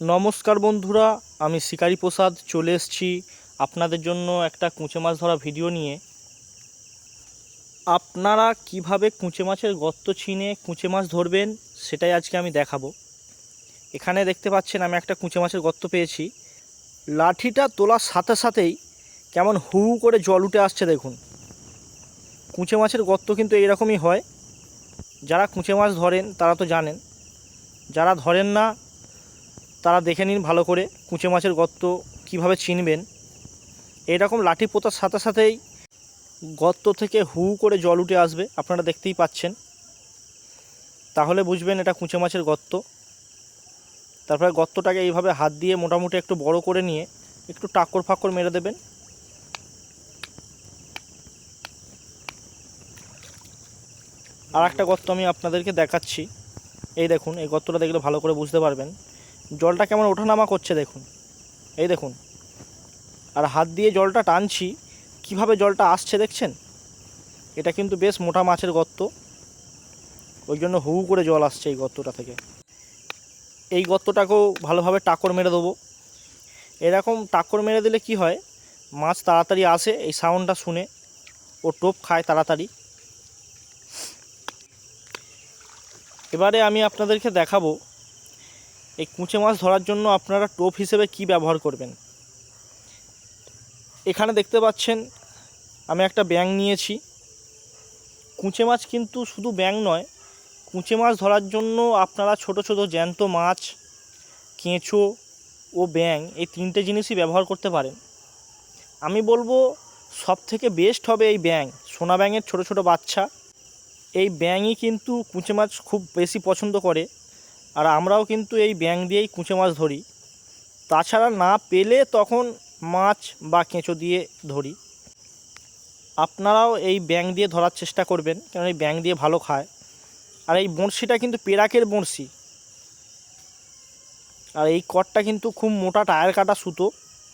নমস্কার বন্ধুরা, আমি শিকারি প্রসাদ চলে এসেছি আপনাদের জন্য একটা কুঁচে মাছ ধরা ভিডিও নিয়ে। আপনারা কীভাবে কুঁচে মাছের গর্ত ছিনে, কুঁচে মাছ ধরবেন, সেটাই আজকে আমি দেখাবো। এখানে দেখতে পাচ্ছেন, আমি একটা কুঁচে মাছের গর্ত পেয়েছি। লাঠিটা তোলার সাথে সাথেই কেমন হু করে জল উঠে আসছে, দেখুন। কুঁচে মাছের গর্ত কিন্তু এইরকমই হয়। যারা কুঁচে মাছ ধরেন, তারা তো জানেন। যারা ধরেন না তারা দেখে নিন ভালো করে কুঁচে মাছের গর্ত কীভাবে চিনবেন। এরকম লাঠি পোতার সাথে সাথেই গর্ত থেকে হু করে জল উঠে আসবে, আপনারা দেখতেই পাচ্ছেন। তাহলে বুঝবেন এটা কুঁচে মাছের গর্ত। তারপরে গর্তটাকে এইভাবে হাত দিয়ে মোটামুটি একটু বড় করে নিয়ে একটু টাকর ফাক্কর মেরে দেবেন। আর একটা গর্ত আমি আপনাদেরকে দেখাচ্ছি। এই দেখুন, এই গর্তটা দেখলে ভালো করে বুঝতে পারবেন। জলটা কেমন ওঠানামা করছে দেখুন। এই দেখুন। আর হাত দিয়ে জলটা টানছি, কীভাবে জলটা আসছে দেখছেন? এটা কিন্তু বেশ মোটা মাছের গর্ত। ওই জন্য হু করে জল আসছে এই গর্তটা থেকে। এই গর্তটাকেও ভালোভাবে টাকর মেরে দেবো। এরকম টাকর মেরে দিলে কি হয়, মাছ তাড়াতাড়ি আসে, এই সাউন্ডটা শুনে। ও টোপ খায় তাড়াতাড়ি। এবারে আমি আপনাদেরকে দেখাবো এই কুঁচে মাছ ধরার জন্য আপনারা টোপ হিসেবে কি ব্যবহার করবেন? এখানে দেখতে পাচ্ছেন, আমি একটা ব্যাং নিয়েছি। কুঁচে মাছ কিন্তু শুধু ব্যাং নয়, কুঁচে মাছ ধরার জন্য আপনারা ছোট ছোট জ্যান্ত মাছ, কেঁচো ও ব্যাং এই তিনটে জিনিসই ব্যবহার করতে পারেন। আমি বলব সব থেকে বেস্ট হবে এই ব্যাং সোনা ব্যাঙের ছোট ছোট বাচ্চা। এই ব্যাঙই কিন্তু কুঁচে মাছ খুব বেশি পছন্দ করে। আর আমরাও কিন্তু এই ব্যাং দিয়েই কুঁচে মাছ ধরি। তাছাড়া না পেলে তখন মাছ বা কেঁচো দিয়ে ধরি। আপনারাও এই ব্যাং দিয়ে ধরার চেষ্টা করবেন কারণ এই ব্যাং দিয়ে ভালো খায়। আর এই বড়শিটা কিন্তু পেরাকের বড়শি। আর এই করটা কিন্তু খুব মোটা টায়ার কাটা সুতো,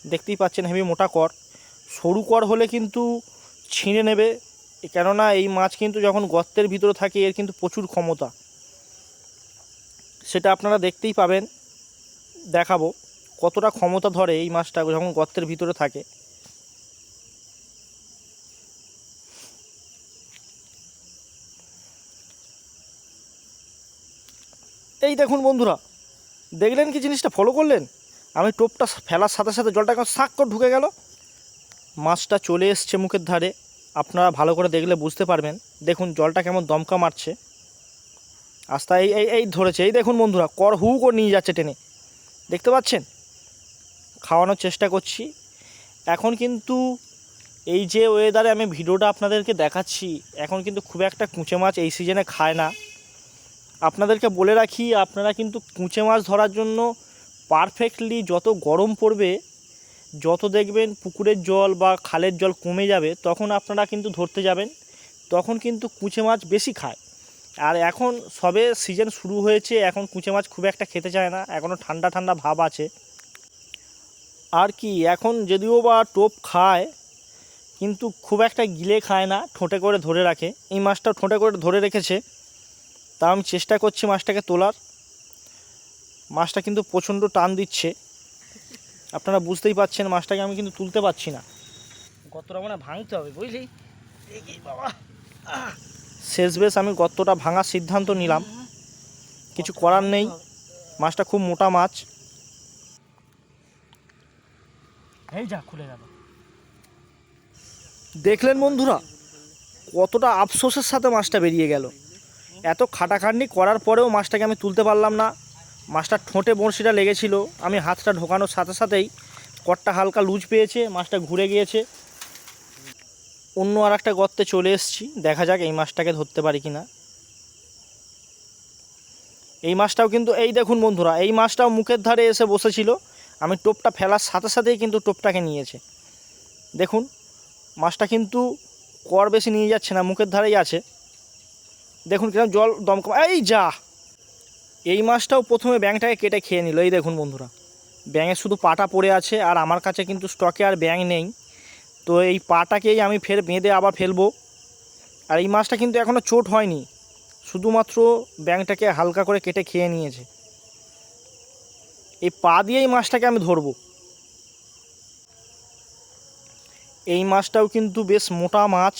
দেখতেই পাচ্ছেন হেভি মোটা কর। সরু কর হলে কিন্তু ছিঁড়ে নেবে, কেননা এই মাছ কিন্তু যখন গর্তের ভিতরে থাকে, এর কিন্তু প্রচুর ক্ষমতা। সেটা আপনারা দেখতেই পাবেন। দেখাবো কতটা ক্ষমতা ধরে এই মাছটা যখন গর্তের ভিতরে থাকে। এই দেখুন বন্ধুরা, দেখলেন কি জিনিসটা? ফলো করলেন? আমি টোপটা ফেলার সাথে সাথে জলটা এখন শাক করে ঢুকে গেল। মাছটা চলে এসছে মুখের ধারে। আপনারা ভালো করে দেখলে বুঝতে পারবেন। দেখুন জলটা কেমন দমকা মারছে। আস্তা এই এই এই ধরেছে। এই দেখুন বন্ধুরা, কর হু করে নিয়ে যাচ্ছে টেনে। দেখতে পাচ্ছেন? খাওয়ানোর চেষ্টা করছি। এখন কিন্তু এই যে ওয়েদারে আমি ভিডিওটা আপনাদেরকে দেখাচ্ছি, এখন কিন্তু খুব একটা কুঁচে মাছ এই সিজনে খায় না। আপনাদেরকে বলে রাখি, আপনারা কিন্তু কুঁচে মাছ ধরার জন্য পারফেক্টলি যত গরম পড়বে, যত দেখবেন পুকুরের জল বা খালের জল কমে যাবে, তখন আপনারা কিন্তু ধরতে যাবেন। তখন কিন্তু কুঁচে মাছ বেশি খায়। আর এখন সবে সিজন শুরু হয়েছে, এখন কুঁচে মাছ খুব একটা খেতে চায় না এখনও ঠান্ডা ঠান্ডা ভাব আছে। আর কি, এখন যদিও বা টোপ খায়, কিন্তু খুব একটা গিলে খায় না, ঠোঁটে করে ধরে রাখে। এই মাছটা ঠোঁটে করে ধরে রেখেছে, তা আমি চেষ্টা করছি মাছটাকে তোলার। মাছটা কিন্তু প্রচণ্ড টান দিচ্ছে। আপনারা বুঝতেই পাচ্ছেন, মাছটাকে আমি কিন্তু তুলতে পারছি না। গতটা মানে ভাঙতে হবে, বুঝলি? বাবা! শেষ বেশ আমি গর্তটা ভাঙার সিদ্ধান্ত নিলাম। কিছু করার নেই। মাছটা খুব মোটা মাছ। এই যা খুলে গেল। দেখলেন বন্ধুরা কতটা আফসোসের সাথে মাছটা বেরিয়ে গেল। এত খাটাখাটনি করার পরেও মাছটাকে আমি তুলতে পারলাম না। মাছটা ঠোঁটে বড়শিটা লেগেছিল। আমি হাতটা ঢোকানোর সাথে সাথেই কটটা হালকা লুজ পেয়েছে। মাছটা ঘুরে গিয়েছে। অন্য আর একটা গর্তে চলে এসেছি। দেখা যাক এই মাছটাকে ধরতে পারি কি না এই মাছটাও কিন্তু, এই দেখুন বন্ধুরা, এই মাছটাও মুখের ধারে এসে বসেছিল। আমি টোপটা ফেলার সাথে সাথেই কিন্তু টোপটাকে নিয়েছে। দেখুন, মাছটা কিন্তু কর বেশি নিয়ে যাচ্ছে না, মুখের ধারেই আছে। দেখুন কীরকম জল দমকম এই যা! এই মাছটাও প্রথমে ব্যাংটাকে কেটে খেয়ে নিল। এই দেখুন বন্ধুরা ব্যাঙের শুধু পাটা পড়ে আছে, আর আমার কাছে কিন্তু স্টকে আর ব্যাং নেই। তো এই পাটাকেই আমি ফের বেঁধে আবার ফেলব। আর এই মাছটা কিন্তু এখনও চোট হয়নি। শুধুমাত্র ব্যাংটাকে হালকা করে কেটে খেয়ে নিয়েছে। এই পা দিয়েই মাছটাকে আমি ধরবো। এই মাছটাও কিন্তু বেশ মোটা মাছ।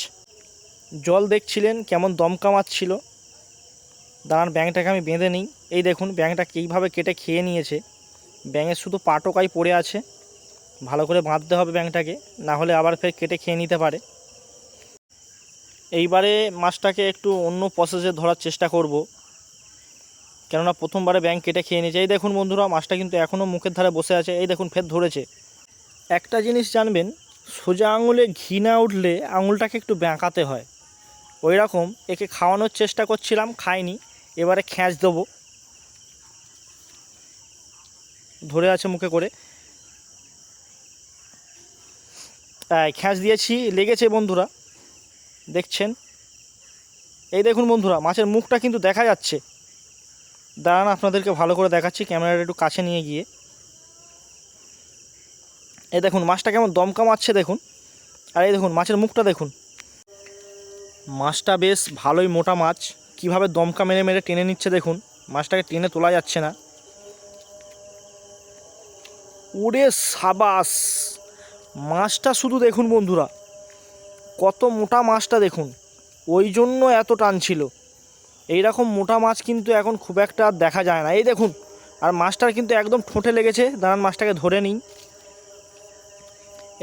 জল দেখছিলেন কেমন দমকা মাছ ছিল। দাঁড়ান, ব্যাঙটাকে আমি বেঁধে নিই। এই দেখুন, ব্যাঙটা কীভাবে কেটে খেয়ে নিয়েছে। ব্যাঙের শুধু পাটোকাই পড়ে আছে। ভালো করে বাঁধতে হবে ব্যাংটাকে না হলে আবার ফের কেটে খেয়ে নিতে পারে। এইবারে মাছটাকে একটু অন্য প্রসেসে ধরার চেষ্টা করব। কেননা প্রথমবারে ব্যাঙ কেটে খেয়ে নিয়েছে। এই দেখুন বন্ধুরা, মাছটা কিন্তু এখনও মুখের ধারে বসে আছে। এই দেখুন, ফের ধরেছে। একটা জিনিস জানবেন, সোজা আঙুলে ঘি না উঠলে আঙুলটাকে একটু ব্যাঁকাতে হয়। ওই রকম, একে খাওয়ানোর চেষ্টা করছিলাম, খাইনি। এবারে খ্যাঁচ দেবো। ধরে আছে মুখে করে এই, খ্যাঁচ দিয়েছি, লেগেছে বন্ধুরা। দেখছেন? এই দেখুন বন্ধুরা, মাছের মুখটা কিন্তু দেখা যাচ্ছে। দাঁড়ান, আপনাদেরকে ভালো করে দেখাচ্ছি ক্যামেরাটা একটু কাছে নিয়ে গিয়ে। এই দেখুন, মাছটা কেমন দমকা মারছে, দেখুন। আর এই দেখুন, মাছের মুখটা দেখুন। মাছটা বেশ ভালোই মোটা মাছ। কীভাবে দমকা মেরে মেরে টেনে নিচ্ছে, দেখুন। মাছটাকে টেনে তোলা যাচ্ছে না। ওরে সাবাস! মাছটা শুধু দেখুন বন্ধুরা, কত মোটা মাছটা দেখুন, ওই জন্য এত টান ছিল। এইরকম মোটা মাছ কিন্তু এখন খুব একটা আর দেখা যায় না। এই দেখুন, আর মাছটার কিন্তু একদম ঠোঁটে লেগেছে। দাঁড়ান, মাছটাকে ধরে নিই।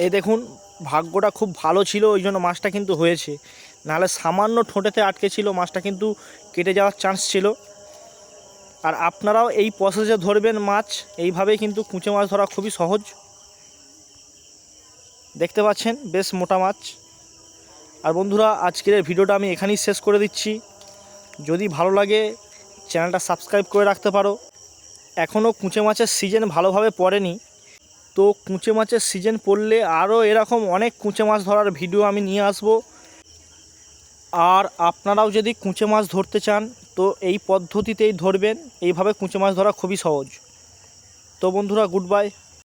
এই দেখুন, ভাগ্যটা খুব ভালো ছিল, ওই জন্য মাছটা কিন্তু হয়েছে। নাহলে সামান্য ঠোঁটেতে আটকে ছিল, মাছটা কিন্তু কেটে যাওয়ার চান্স ছিল। আর আপনারাও এই প্রসেসে ধরবেন মাছ, এইভাবেই কিন্তু কুঁচে মাছ ধরা খুবই সহজ। দেখতে পাচ্ছেন, বেশ মোটা মাছ। আর বন্ধুরা, আজকের ভিডিওটা আমি এখানেই শেষ করে দিচ্ছি। যদি ভালো লাগে, চ্যানেলটা সাবস্ক্রাইব করে রাখতে পারো। এখনও কুঁচে মাছের সিজন ভালোভাবে পড়েনি। তো কুঁচে মাছের সিজন পড়লে আরও এরকম অনেক কুঁচে মাছ ধরার ভিডিও আমি নিয়ে আসব। আর আপনারাও যদি কুঁচে মাছ ধরতে চান, তো এই পদ্ধতিতেই ধরবেন। এইভাবে কুঁচে মাছ ধরা খুবই সহজ। তো বন্ধুরা, গুড বাই।